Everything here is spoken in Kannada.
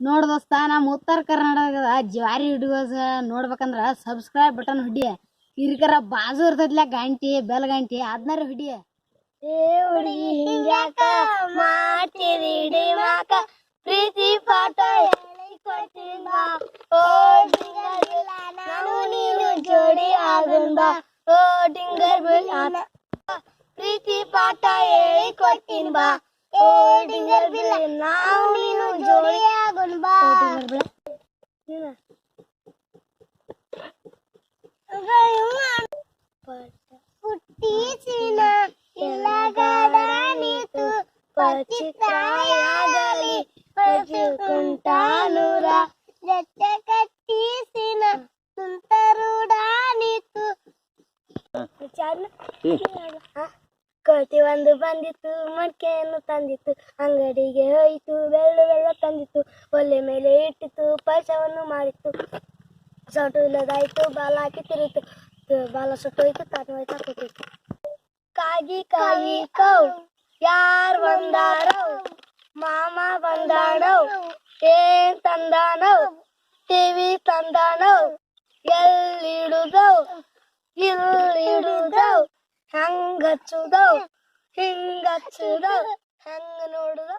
ನೋಡ್ ದೋಸ್ತ ನಮ್ಮ ಉತ್ತರ ಕರ್ನಾಟಕದ ಜ್ವಾರಿ ವಿಡಿಯೋಸ್ ನೋಡ್ಬೇಕಂದ್ರ ಸಬ್ಸ್ಕ್ರೈಬ್ ಬಟನ್ ಹೊಡಿ. ಇರ್ಕರ ಬಾಜು ಇರ್ತೈತ್ಲ ಗಂಟಿ ಬೆಲ್ ಗಂಟಿ, ಅದ್ನಾರ ಹುಡಿಯ ಡಿಮಾಕ ಪ್ರೀತಿ ಪಾಠ ನಾನು ಜೋಡಿ ಆಗಂದ ಓ ಡಿಂಗರ್ ಪ್ರೀತಿ ಪಾಠ ಹೇಳಿ ಕೊಟ್ಟಿನ್ ಬಾ. ಓ ಡಿಂಗರ್ ಪಚಿತಾಯಾಗಲಿ ಪಚಿಕುಂಟಾನುರ ಜೊತೆ ಕಟ್ಟಿಸಿನ ಸುಂತರುಡಾನಿತು ಕೋತಿ ಒಂದು ಬಂದಿತ್ತು ಮಡಿಕೆಯನ್ನು ತಂದಿತ್ತು ಅಂಗಡಿಗೆ ಹೋಯಿತು ಬೆಳ್ಳು ಬೆಲ್ಲ ತಂದಿತ್ತು ಒಲೆ ಮೇಲೆ ಇಟ್ಟಿತು ಪಾಯಸವನ್ನು ಮಾಡಿತ್ತು. ಸೊಟ್ಟು ಇಲ್ಲದಾಯ್ತು ಬಾಲ ಹಾಕಿ ತಿರುಗಿತು. ಬಾಲ ಸುಟ್ಟೋಯ್ತು ತಾನು ಹೋಯ್ತಾ ಕೂತಿತ್ತು. ಕಾಗಿ ಕಾಯಿ ಕೌ. ಯಾರ್ ಬಂದಾರೋ ಮಾಮ ಬಂದಾನೋ ಏನ್ ತಂದಾನೋ ಟಿವಿ ತಂದಾನೋ ಎಲ್ಲಿಡುದೋ ಇಲ್ಲಿಡುದೋ ಹಂಗ ಹಚ್ಚುದೋ ಹಿಂಗ ಹಚ್ಚುದೋ ಹೆಂಗ ನೋಡುದೋ